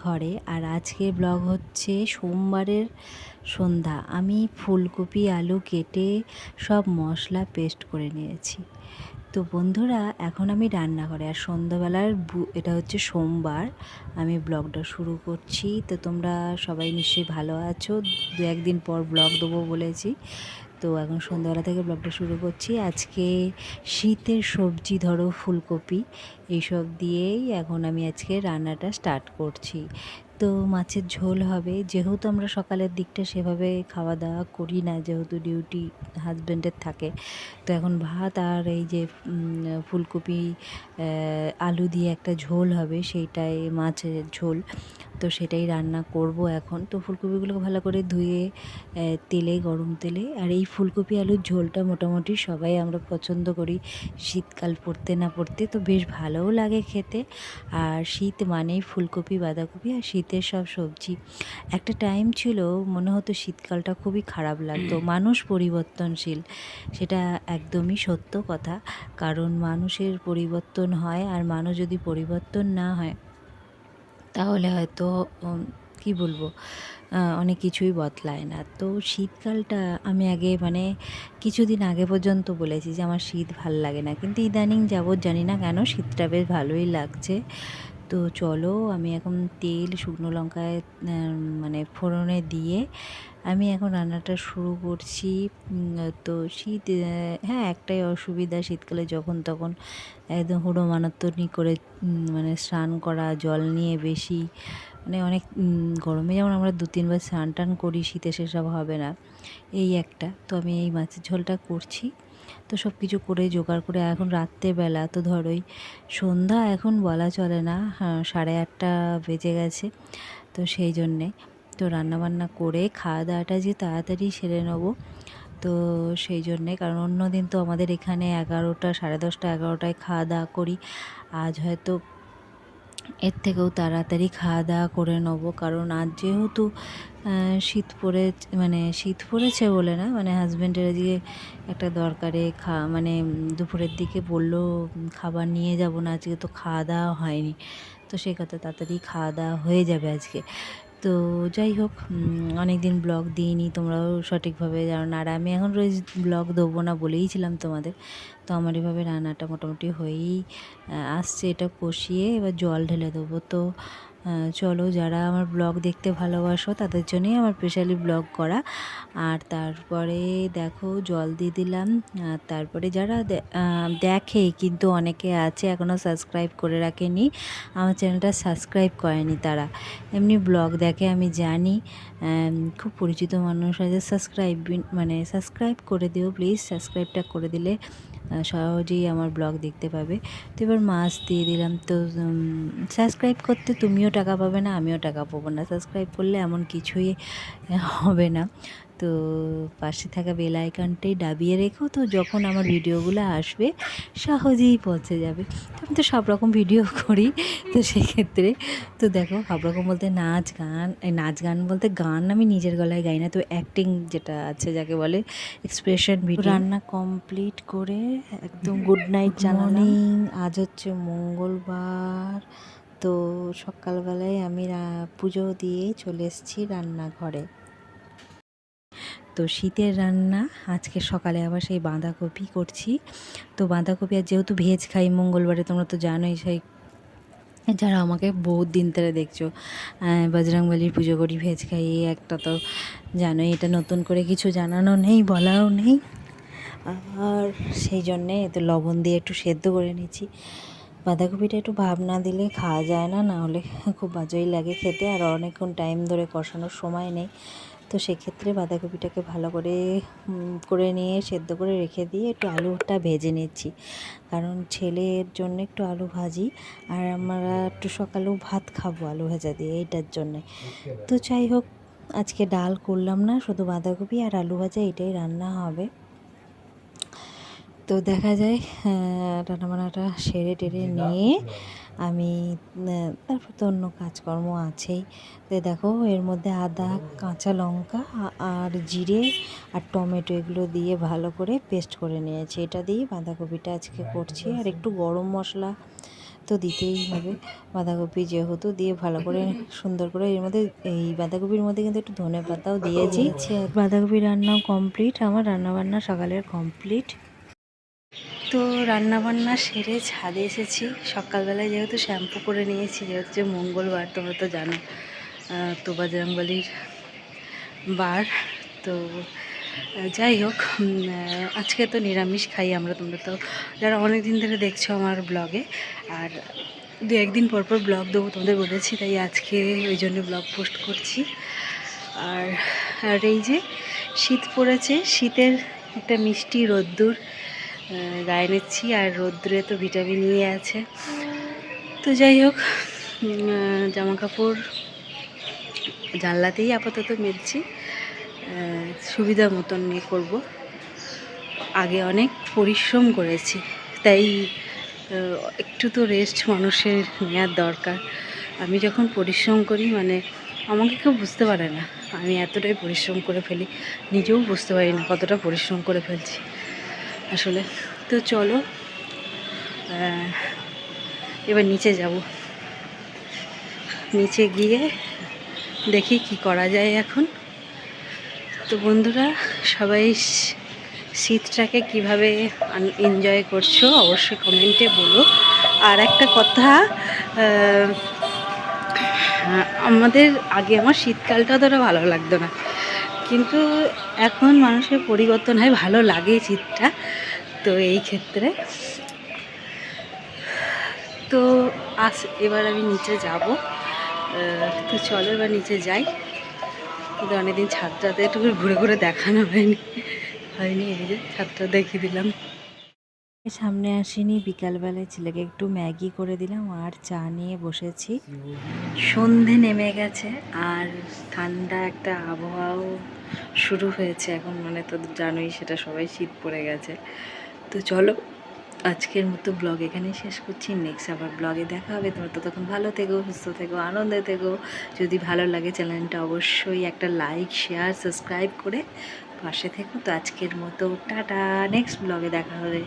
রান্নাঘরে আর আজকে ব্লগ হচ্ছে সোমবারের সন্ধ্যা। আমি ফুলকপি, আলু কেটে সব মশলা পেস্ট করে নিয়েছি। তো বন্ধুরা, এখন আমি রান্নাঘরে। আর সন্ধ্যাবেলার এটা হচ্ছে সোমবার। আমি ব্লগটা শুরু করছি। তো তোমরা সবাই নিশ্চয়ই ভালো আছো। দু একদিন পর ব্লগ দেবো বলেছি। তো এখন সন্ধ্যাবেলা থেকে ব্লগটা শুরু করছি। আজকে শীতের সবজি ধরো ফুলকপি, এইসব দিয়েই এখন আমি আজকে রান্নাটা স্টার্ট করছি। তো মাছের ঝোল হবে। যেহেতু আমরা সকালের দিকটা সেভাবে খাওয়া দাওয়া করি না, যেহেতু ডিউটি হাজব্যান্ডের থাকে, তো এখন ভাত আর এই যে ফুলকপি আলু দিয়ে একটা ঝোল হবে, সেইটাই মাছের ঝোল। তো সেটাই রান্না করব এখন। তো ফুলকপিগুলোকে ভালো করে ধুয়ে তেলে, গরম তেলে, আর এই ফুলকপি আলুর ঝোলটা মোটামুটি সবাই আমরা পছন্দ করি। শীতকাল পড়তে না পড়তে তো বেশ ভালোও লাগে খেতে। আর শীত মানেই ফুলকপি, বাঁধাকপি, আর শীতের সব সবজি। একটা টাইম ছিল মনে হতো শীতকালটা খুবই খারাপ লাগতো। মানুষ পরিবর্তনশীল সেটা একদমই সত্য কথা। কারণ মানুষের পরিবর্তন হয় আর মানুষ যদি পরিবর্তন না হয় তাহলে হয়তো কি বলব অনেক কিছুই বদলায় না। তো শীতকালটা আমি আগে মানে কিছুদিন আগে পর্যন্ত বলেছি যে আমার শীত ভালো লাগে না। কিন্তু ইদানিং যাবৎ জানি না কেন শীতটা বেশ ভালোই লাগছে। তো চলো, আমি এখন তেল, শুকনো লঙ্কায় মানে ফোড়নে দিয়ে আমি এখন রান্নাটা শুরু করছি। তো শীত হ্যাঁ একটাই অসুবিধা শীতকালে যখন তখন একদম হুড়ো মানাত্তনি করে মানে স্নান করা, জল নিয়ে বেশি মানে অনেক গরমে যেমন আমরা দু তিনবার স্নান টান করি শীতে সেসব হবে না। এই একটা। তো আমি এই মাছের ঝোলটা করছি। তো সব কিছু করে জোগাড় করে এখন রাত্রেবেলা তো ধরোই সন্ধ্যা এখন বলা চলে না হ্যাঁ, সাড়ে আটটা বেজে গেছে। তো সেই জন্যে। তো রান্নাবান্না করে খাওয়া দাওয়াটা যে তাড়াতাড়ি সেরে নেব। তো সেই জন্যে কারণ অন্য দিন তো আমাদের এখানে এগারোটা সাড়ে দশটা এগারোটায় খাওয়া দাওয়া করি। আজ হয়তো এর থেকেও তাড়াতাড়ি খাওয়া দাওয়া করে নেব। কারণ আজ যেহেতু শীত পড়ে মানে শীত পড়েছে বলে না মানে হাজব্যান্ডের আজকে একটা দরকারে খা মানে দুপুরের দিকে বলল খাবার নিয়ে যাব না, আজকে তো খাওয়া দাওয়া হয়নি। তো সেই কথা তাড়াতাড়ি খাওয়া দাওয়া হয়ে যাবে আজকে। তো যাই হোক অনেক দিন ব্লগ দিইনি, তোমরাও সঠিকভাবে জানো না। আর আমি এখন রোজ ব্লগ দেবো না বলেইছিলাম তোমাদের। তো আমার এভাবে রান্নাটা মোটামুটি হয়েই আসছে। এটা কষিয়ে এবার জল ঢেলে দেবো। তো চলো যারা আমার ব্লগ দেখতে ভালোবাসো তাদের জন্যই আমার স্পেশালি ব্লগ করা। আর তারপরে দেখো জল দিয়ে দিলাম। আর তারপরে যারা দেখে কিন্তু অনেকে আছে এখনও সাবস্ক্রাইব করে রাখেনি, আমার চ্যানেলটা সাবস্ক্রাইব করেনি তারা। এমনি ব্লগ দেখে আমি জানি। খুব পরিচিত মানুষ আছে সাবস্ক্রাইব মানে সাবস্ক্রাইব করে দিও প্লিজ সাবস্ক্রাইবটা করে দিলে সহজেই আমার ব্লগ দেখতে পাবে। তো এবার মাছ দিয়ে দিলাম, তো সাবস্ক্রাইব করতে তুমিও টাকা পাবে না, আমিও টাকা পাবো না। সাবস্ক্রাইব করলে এমন কিছুই হবে না। তো পাশে থাকা বেল আইকনটাই দাবিয়ে রেখো তো যখন আমার ভিডিওগুলো আসবে সহজেই পৌঁছে যাবে। আমি তো সব রকম ভিডিও করি তো সেক্ষেত্রে তো দেখো সব রকম বলতে নাচ গান এই নাচ গান বলতে গান আমি নিজের গলায় গাই না তো অ্যাক্টিং যেটা আছে যাকে বলে এক্সপ্রেশন ভিডিও রান্না কমপ্লিট করে একদম গুড নাইট জানালাম। আজ হচ্ছে মঙ্গলবার তো সকালবেলায় আমি পুজো দিয়ে চলে এসেছি রান্নাঘরে। তো শীতের রান্না, আজকে সকালে আবার সেই বাঁধাকপি করছি। তো বাঁধাকপি আর যেহেতু ভেজ খাই, মঙ্গলবারে তোমরা তো জানোই সেই যারা আমাকে বহুত দিন ধরে দেখছ বজরংবলির পুজো করি, ভেজ খাই একটা তো জানোই, এটা নতুন করে কিছু জানানো নেই, বলাও নেই। আর সেই জন্যে এতে লবণ দিয়ে একটু সেদ্ধ করে নিচ্ছি। বাঁধাকপিটা একটু ভাব না দিলে খাওয়া যায় না না হলে খুব বাজেই লাগে খেতে, আর অনেকক্ষণ টাইম ধরে কষানোর সময় নেই। তো সেক্ষেত্রে বাঁধাকপিটাকে ভালো করে করে নিয়ে সেদ্ধ করে রেখে দিয়ে একটু আলুটা ভেজে নিচ্ছি। কারণ ছেলের জন্য একটু আলু ভাজি আর আমরা একটু সকালেও ভাত খাব আলু ভাজা দিয়ে এইটার জন্যে। তো যাই হোক আজকে ডাল করলাম না শুধু বাঁধাকপি আর আলু ভাজা এটাই রান্না হবে। তো দেখা যায় রান্নাবান্নাটা সেরে টেরে নিয়ে আমি তারপর তো অন্য কাজকর্ম আছেই। তো দেখো, এর মধ্যে আদা, কাঁচা লঙ্কা আর জিরে আর টমেটো এগুলো দিয়ে ভালো করে পেস্ট করে নিয়েছি। এটা দিয়ে বাঁধাকপিটা আজকে করছি। আর একটু গরম মশলা তো দিতেই হবে। বাঁধাকপি যেহেতু দিয়ে ভালো করে সুন্দর করে এর মধ্যে, এই বাঁধাকপির মধ্যে কিন্তু একটু ধনে পাতাও দিয়েছি। বাঁধাকপি রান্নাও কমপ্লিট আমার রান্নাবান্না সকালের কমপ্লিট তো রান্নাবান্না সেরে ছাদে এসেছি। সকালবেলায় যেহেতু শ্যাম্পু করে নিয়েছি, যেহেতু যে মঙ্গলবার, তোমরা তো জানো তো বজরংবলির বার। তো যাই হোক আজকে তো নিরামিষ খাই আমরা তোমরা তো যারা অনেক দিন ধরে দেখছ আমার ব্লগে। আর দু একদিন পর পর ব্লগ দেবো তোমাদের বলেছি, তাই আজকে ওই জন্য ব্লগ পোস্ট করছি। আর আর এই যে শীত পড়েছে, শীতের একটা মিষ্টি রোদ্দুর গায়ে নিচ্ছি আর রোদ্দুরে তো ভিটামিন ইয়ে আছে। তো যাই হোক জামা কাপড় জানলাতেই আপাতত মেলছি সুবিধা মতন নিয়ে করব। আগে অনেক পরিশ্রম করেছি, তাই একটু তো রেস্ট মানুষের নেওয়ার দরকার। আমি যখন পরিশ্রম করি মানে আমাকে কেউ বুঝতে পারে না। আমি এতটাই পরিশ্রম করে ফেলি, নিজেও বুঝতে পারি না কতটা পরিশ্রম করে ফেলছি। আসলে। তো চলো এবার নিচে যাব। নিচে গিয়ে দেখি কি করা যায় এখন। তো বন্ধুরা, সবাই শীতটাকে কীভাবে এনজয় করছ অবশ্যই কমেন্টে বলো। আর একটা কথা আমাদের, আগে আমার শীতকালটা অতটা ভালো লাগতো না। কিন্তু এখন মানুষের পরিবর্তন হয়, ভালো লাগে শীতটা। তো এই ক্ষেত্রে। তো আস, এবার আমি নিচে যাব। তো চলো এবার নিচে যাই। কিন্তু অনেকদিন ছাদটাতে একটু ঘুরে ঘুরে দেখানো হয়নি। হয়নি, এই যে ছাদটা দেখিয়ে দিলাম। সামনে আসিনি, বিকালবেলায় ছেলেকে একটু ম্যাগি করে দিলাম, আর চা নিয়ে বসেছি। সন্ধে নেমে গেছে, আর ঠান্ডা একটা আবহাওয়াও শুরু হয়েছে এখন মানে তো জানোই সেটা সবাই শীত পড়ে গেছে। তো চলো, আজকের মতো ব্লগ এখানেই শেষ করছি। নেক্সট আবার ব্লগে দেখা হবে। তোমরা ততক্ষণ ভালো থেকো, সুস্থ থেকো, আনন্দে থেকো। যদি ভালো লাগে চ্যানেলটা অবশ্যই একটা লাইক, শেয়ার, সাবস্ক্রাইব করে পাশে থেকো। তো আজকের মতো টাটা নেক্সট ব্লগে দেখা হবে।